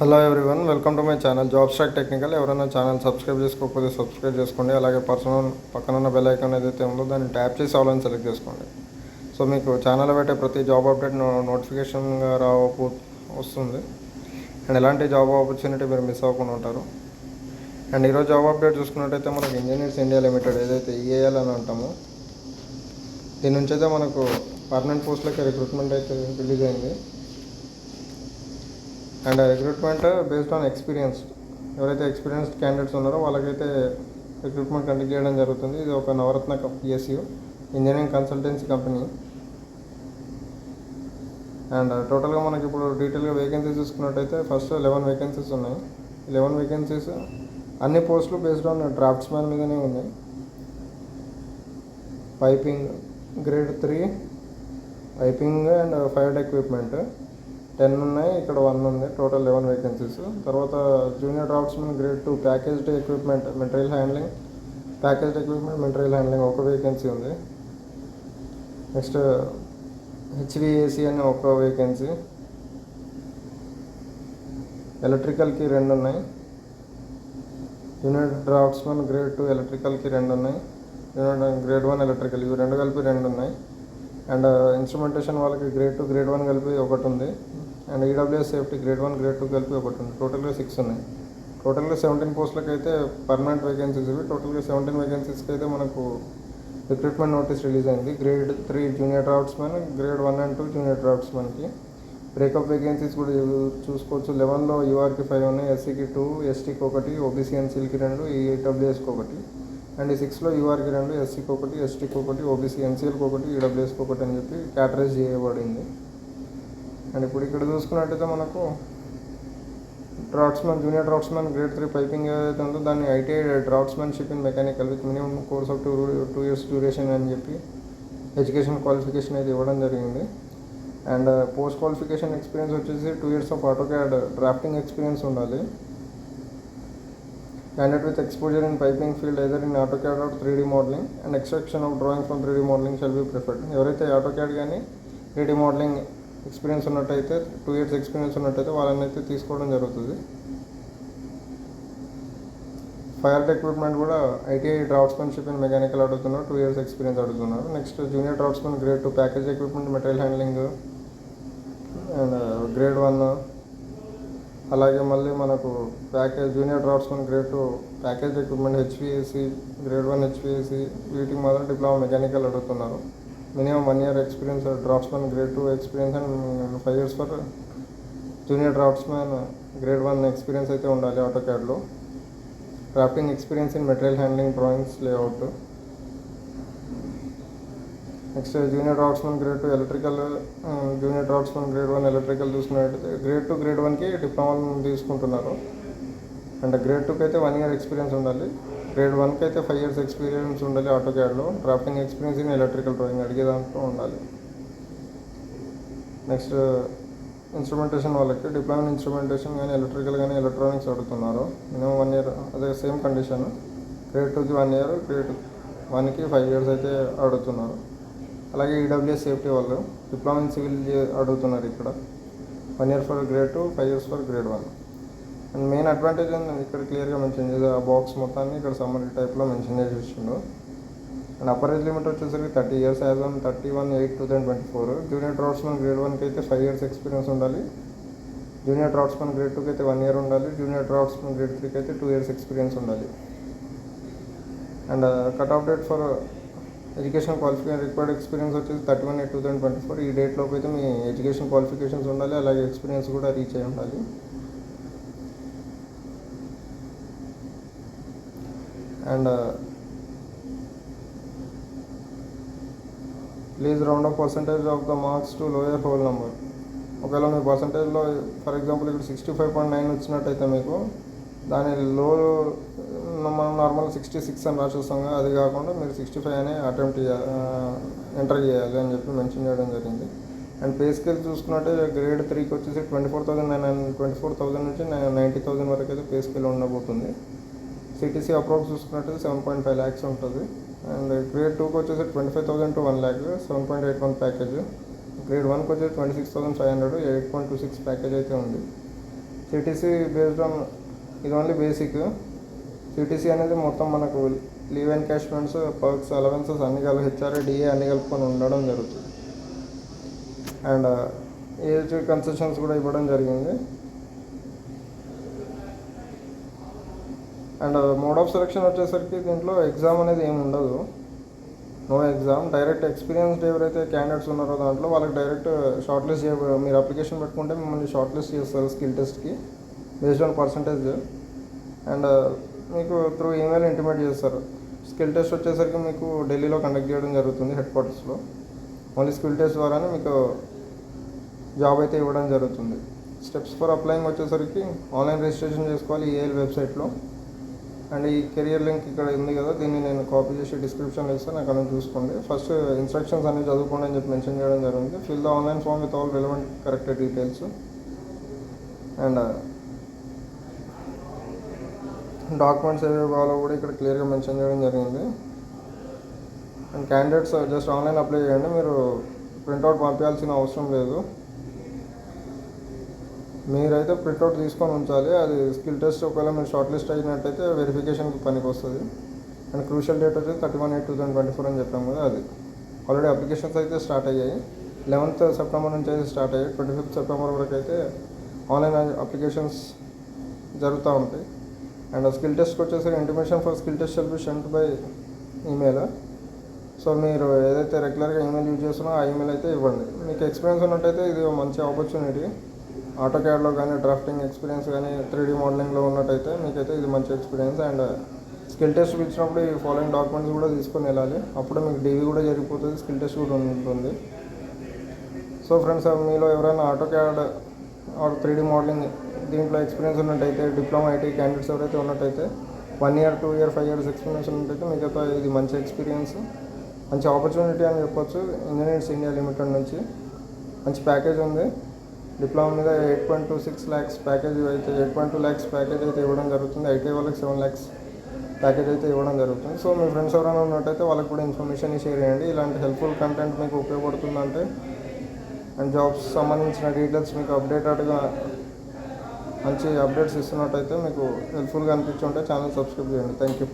Hello everyone welcome to my channel job stack technical ఎవరైనా channel subscribe చేసుకోకపోతే subscribe చేసుకోండి. అలాగే పర్సనల్ పక్కన ఉన్న బెల్ ఐకాన్ ఏదైతే ఉందో దాన్ని ట్యాప్ చేసి ఆల్ని సెలెక్ట్ చేసుకోండి. సో మీకు ఛానల్ పెట్టే ప్రతి జాబ్ అప్డేట్ నోటిఫికేషన్గా రావకు వస్తుంది. అండ్ ఎలాంటి జాబ్ ఆపర్చునిటీ మీరు మిస్ అవ్వకుండా ఉంటారు. అండ్ ఈరోజు జాబ్ అప్డేట్ చూసుకున్నట్టయితే మనకు ఇంజనీర్స్ ఇండియా లిమిటెడ్ ఏదైతే ఈఏఎల్ అని అంటామో దీని నుంచి అయితే మనకు పర్మనెంట్ పోస్ట్లకి రిక్రూట్మెంట్ అయితే రిలీజ్ అయింది. And recruitment based on experience ఎవరైతే ఎక్స్పీరియన్స్డ్ క్యాండిడేట్స్ ఉన్నారో వాళ్ళకైతే రిక్రూట్మెంట్ కండక్ట్ చేయడం జరుగుతుంది. ఇది ఒక Navratna PSU engineering consultancy company and టోటల్గా మనకి ఇప్పుడు డీటెయిల్గా వేకెన్సీస్ చూసుకున్నట్టయితే ఫస్ట్ లెవెన్ వేకెన్సీస్ ఉన్నాయి. లెవెన్ వేకెన్సీస్ అన్ని పోస్టులు బేస్డ్ ఆన్ డ్రాఫ్ట్స్ మ్యాన్ మీదనే ఉన్నాయి. Piping grade three piping and fired equipment ten ఉన్నాయి ఇక్కడ వన్ ఉంది టోటల్ లెవెన్ వేకెన్సీస్ తర్వాత junior draftsmen grade two packaged equipment material handling packaged equipment material handling ఒక వేకెన్సీ ఉంది. నెక్స్ట్ హెచ్విఏసీ అని ఒక వేకెన్సీ ఎలక్ట్రికల్కి రెండు ఉన్నాయి. యూనిట్ డ్రాఫ్ట్స్మెన్ గ్రేడ్ టూ ఎలక్ట్రికల్కి రెండు ఉన్నాయి. యూనిట్ గ్రేడ్ వన్ ఎలక్ట్రికల్ ఇవి రెండు కలిపి రెండు ఉన్నాయి. అండ్ ఇన్స్ట్రుమెంటేషన్ uh, వాళ్ళకి గ్రేడ్ టూ గ్రేడ్ వన్ కలిపి ఒకటి ఉంది. And EWS safety grade one grade two కలిపి ఒకటి ఉంది. టోటల్గా సిక్స్ ఉన్నాయి. టోటల్గా సెవెంటీన్ పోస్టులకు అయితే పర్మనెంట్ వేకెన్సీస్ ఇవి. టోటల్గా సెవెంటీన్ వేకెన్సీస్కి అయితే మనకు రిక్రూట్మెంట్ నోటీస్ రిలీజ్ అయింది. Grade three junior draftsmen grade one and two junior డ్రాఫ్ట్స్మెన్కి breakup vacancies కూడా చూసుకోవచ్చు. లెవెన్లో యూఆర్కి ఫైవ్ ఉన్నాయి. ఎస్సీకి టూ ఎస్టీకి ఒకటి ఓబీసీ ఎన్సీలకి రెండు ఈడబ్ల్యూఎస్కి ఒకటి. అండ్ సిక్స్లో యూఆర్కి రెండు ఎస్సీకి ఒకటి ఎస్టీకి ఒకటి ఓబీసీ ఎన్సీఎల్కి ఒకటి ఈడబ్ల్యూఎస్కి ఒకటి అని చెప్పి క్యాటరైజ్ చేయబడింది. అండ్ ఇప్పుడు ఇక్కడ చూసుకున్నట్టయితే మనకు draftsmen junior draftsmen grade three piping ఏదైతే ఉందో దాన్ని ITI draftsmanship in mechanical with minimum course of two two years duration అని చెప్పి ఎడ్యుకేషన్ క్వాలిఫికేషన్ అయితే ఇవ్వడం జరిగింది. అండ్ పోస్ట్ క్వాలిఫికేషన్ ఎక్స్పీరియన్స్ వచ్చేసి two years of AutoCAD drafting experience ఉండాలి. And with exposure in piping field piping in either in AutoCAD or 3D modeling and extraction of drawings from 3D modeling shall be preferred ఎవరైతే AutoCAD కానీ three D modelling experience ఉన్నట్టయితే two years experience ఉన్నట్టయితే వాళ్ళని అయితే తీసుకోవడం జరుగుతుంది. Fire equipment కూడా ITI draftsmanship in mechanical అడుగుతున్నారు టూ ఇయర్స్ ఎక్స్పీరియన్స్ అడుగుతున్నారు. Next junior draftsmen grade two package equipment material handling and grade one అలాగే మళ్ళీ మనకు package junior draftsmen grade two package equipment HPSC grade one HPSC వీటికి మాత్రం diploma mechanical అడుగుతున్నారు. Minimum one year experience draftsmen grade two experience and five years for junior draftsmen grade one experience అయితే ఉండాలి auto క్యాడ్లో experience in material handling drawings layout next junior draftsmen grade two electrical junior draftsmen grade one electrical చూసుకున్నట్టయితే grade two grade వన్కి డిప్లొమాలు తీసుకుంటున్నారు. And grade టూకి అయితే one year experience ఉండాలి. Grade వన్కి అయితే ఫైవ్ ఇయర్స్ ఎక్స్పీరియన్స్ ఉండాలి auto క్యాడ్లో. Drafting experience in electrical drawing అడిగే దాంట్లో ఉండాలి. నెక్స్ట్ ఇన్స్ట్రుమెంటేషన్ వాళ్ళకి డిప్లొమా ఇన్స్ట్రుమెంటేషన్ కానీ ఎలక్ట్రికల్ కానీ ఎలక్ట్రానిక్స్ అడుగుతున్నారు. మినిమం వన్ ఇయర్ అదే సేమ్ కండిషన్ గ్రేడ్ టూకి వన్ ఇయర్ గ్రేడ్ వన్కి ఫైవ్ ఇయర్స్ అయితే అడుగుతున్నారు. అలాగే ఈడబ్ల్యూఎస్ సేఫ్టీ వాళ్ళు డిప్లొమా ఇన్ సివిల్ అడుగుతున్నారు ఇక్కడ. One year for grade two five years for grade one and main advantage ఏంటంటే ఇక్కడ క్లియర్గా మెన్షన్ చేసి ఆ బాక్స్ మొత్తాన్ని ఇక్కడ సమ్మరీ టైప్లో మెన్షన్ చేసి ఇచ్చిండు అండ్ అప్పర్ ఏజ్ లిమిట్ వచ్చేసరికి thirty years as on thirty one eight two thousand twenty four junior draftsmen grade వన్కి అయితే ఫైవ్ ఇయర్స్ ఎక్స్పీరియన్స్ ఉండాలి. జూనియర్ డ్రాఫ్ట్స్మెన్ గ్రేడ్ టూకి అయితే వన్ ఇయర్ ఉండాలి. జూనియర్ డ్రాఫ్ట్స్మెన్ గ్రేడ్ త్రీకి అయితే టూ ఇయర్స్ ఎక్స్పీరియన్స్ ఉండాలి. And cut off date for education qualification required experience వచ్చేసి thirty one eight two thousand twenty four ఈ డేట్లోకి అయితే మీ ఎడ్యుకేషన్ క్వాలిఫికేషన్స్ ఉండాలి. అలాగే ఎక్స్పీరియన్స్ కూడా రీచ్ అయి ఉండాలి. And please round off percentage of the marks to lower whole number ఒకవేళ మీ పర్సంటేజ్లో ఫర్ ఎగ్జాంపుల్ ఇక్కడ సిక్స్టీ ఫైవ్ పాయింట్ నైన్ వచ్చినట్టయితే మీకు దాని లో మనం నార్మల్ సిక్స్టీ సిక్స్ అని రాసేస్తాం కదా అది కాకుండా మీరు సిక్స్టీ ఫైవ్ అనే అటెంప్ట్ ఎంటర్ uh, చేయాలి అని చెప్పి మెన్షన్ చేయడం జరిగింది. అండ్ పే స్కేల్ చూసుకున్నట్టే గ్రేడ్ త్రీకి వచ్చేసి twenty four thousand nine twenty four thousand నుంచి నైంటీ థౌసండ్ వరకు అయితే పే స్కేల్ ఉండబోతుంది. సిటీసీ అప్రోక్స్ చూసుకున్నట్టు సెవెన్ పాయింట్ ఫైవ్ ల్యాక్స్ ఉంటుంది. అండ్ గ్రేడ్ టూకి వచ్చేసి twenty five thousand two one lakh seven point eight one package grade వన్కి వచ్చేసి twenty six thousand five hundred eight point two six package అయితే ఉంది. CTC based on ఇది only basic CTC అనేది మొత్తం మనకు లీవ్ ఎన్కాష్మెంట్స్ పర్క్స్ అలవెన్సెస్ అన్ని కలిపి హెచ్ఆర్ఏ డిఏ అన్ని కలుపుకొని ఉండడం జరుగుతుంది. అండ్ ఏజ్ కన్సెషన్స్ కూడా ఇవ్వడం జరిగింది. అండ్ మోడ్ ఆఫ్ సెలెక్షన్ వచ్చేసరికి దీంట్లో ఎగ్జామ్ అనేది ఏమి ఉండదు. నో ఎగ్జామ్ డైరెక్ట్ ఎక్స్పీరియన్స్డ్ ఎవరైతే క్యాండిడేట్స్ ఉన్నారో దాంట్లో వాళ్ళకి డైరెక్ట్ షార్ట్ లిస్ట్ మీరు అప్లికేషన్ పెట్టుకుంటే మిమ్మల్ని షార్ట్ లిస్ట్ చేస్తారు స్కిల్ టెస్ట్కి బేస్డ్ ఆన్ పర్సంటేజ్. అండ్ మీకు త్రూ ఈమెయిల్ ఇంటిమేట్ చేస్తారు. స్కిల్ టెస్ట్ వచ్చేసరికి మీకు ఢిల్లీలో కండక్ట్ చేయడం జరుగుతుంది హెడ్ క్వార్టర్స్లో. ఓన్లీ స్కిల్ టెస్ట్ ద్వారానే మీకు జాబ్ అయితే ఇవ్వడం జరుగుతుంది. స్టెప్స్ ఫర్ అప్లయింగ్ వచ్చేసరికి ఆన్లైన్ రిజిస్ట్రేషన్ చేసుకోవాలి ఏఎల్ వెబ్సైట్లో. అండ్ ఈ కెరియర్ లింక్ ఇక్కడ ఉంది కదా దీన్ని నేను కాపీ చేసి డిస్క్రిప్షన్లో ఇస్తాను నాకు నుంచి చూసుకోండి. ఫస్ట్ ఇన్స్ట్రక్షన్స్ అన్ని చదువుకోండి అని చెప్పి మెన్షన్ చేయడం జరిగింది. Fill the online form with all relevant correct details and documents ఏవి కావాలో కూడా ఇక్కడ క్లియర్గా మెన్షన్ చేయడం జరిగింది. And candidates just online apply చేయండి. మీరు ప్రింట్అవుట్ పంపించాల్సిన అవసరం లేదు. మీరైతే ప్రింట్అవుట్ తీసుకొని ఉంచాలి. అది స్కిల్ టెస్ట్ ఒకవేళ మీరు షార్ట్ లిస్ట్ అయినట్టయితే వెరిఫికేషన్కి పనికి వస్తుంది. అండ్ క్రూషియల్ డేట్ వచ్చి thirty one eight two thousand twenty four అని చెప్పాము కదా అది. ఆల్రెడీ అప్లికేషన్స్ అయితే స్టార్ట్ అయ్యాయి. లెవెన్త్ సెప్టెంబర్ నుంచి అయితే స్టార్ట్ అయ్యాయి. ట్వంటీ ఫిఫ్త్ సెప్టెంబర్ వరకు అయితే ఆన్లైన్ అప్లికేషన్స్ జరుగుతూ ఉంటాయి. అండ్ స్కిల్ టెస్ట్కి వచ్చేసరికి intimation for skill test shall be sent by email so మీరు ఏదైతే రెగ్యులర్గా ఈమెయిల్ యూజ్ చేస్తున్నారో ఆ ఈమెయిల్ అయితే ఇవ్వండి. మీకు ఎక్స్పీరియన్స్ ఉన్నట్టయితే ఇది మంచి ఆపర్చునిటీ ఆటో క్యాడ్లో కానీ డ్రాఫ్టింగ్ ఎక్స్పీరియన్స్ కానీ త్రీ డీ మోడలింగ్లో ఉన్నట్టయితే మీకైతే ఇది మంచి ఎక్స్పీరియన్స్. అండ్ స్కిల్ టెస్ట్ ఇచ్చినప్పుడు ఈ ఫాలోయింగ్ డాక్యుమెంట్స్ కూడా తీసుకొని వెళ్ళాలి. అప్పుడు మీకు డీవీ కూడా జరిగిపోతుంది స్కిల్ టెస్ట్ కూడా ఉంటుంది. సో ఫ్రెండ్స్ మీలో ఎవరైనా AutoCAD or three D modelling దీంట్లో ఎక్స్పీరియన్స్ ఉన్నట్టయితే డిప్లొమా ఐటీ క్యాండిడేట్స్ ఎవరైతే ఉన్నట్టయితే one year two year five years experience ఉన్నట్టయితే మీకు ఇది మంచి ఎక్స్పీరియన్స్. మంచి ఆపర్చునిటీ అని చెప్పొచ్చు. ఇంజనీర్స్ ఇండియా లిమిటెడ్ నుంచి మంచి ప్యాకేజ్ ఉంది. డిప్లొమా మీద eight point two six lakhs package అయితే eight point two lakhs package అయితే ఇవ్వడం జరుగుతుంది. ఐటీ వాళ్ళకి సెవెన్ ల్యాక్స్ ప్యాకేజ్ అయితే ఇవ్వడం జరుగుతుంది. సో మీ ఫ్రెండ్స్ ఎవరైనా ఉన్నట్టయితే వాళ్ళకి కూడా ఇన్ఫర్మేషన్ షేర్ చేయండి. ఇలాంటి హెల్ప్ఫుల్ కంటెంట్ మీకు ఉపయోగపడుతుందంటే అండ్ జాబ్స్ సంబంధించిన డీటెయిల్స్ మీకు అప్డేటెడ్గా మంచి అప్డేట్స్ ఇస్తున్నట్టయితే మీకు హెల్ప్ఫుల్గా అనిపించి ఉంటే ఛానల్ సబ్స్క్రైబ్ చేయండి. Thank you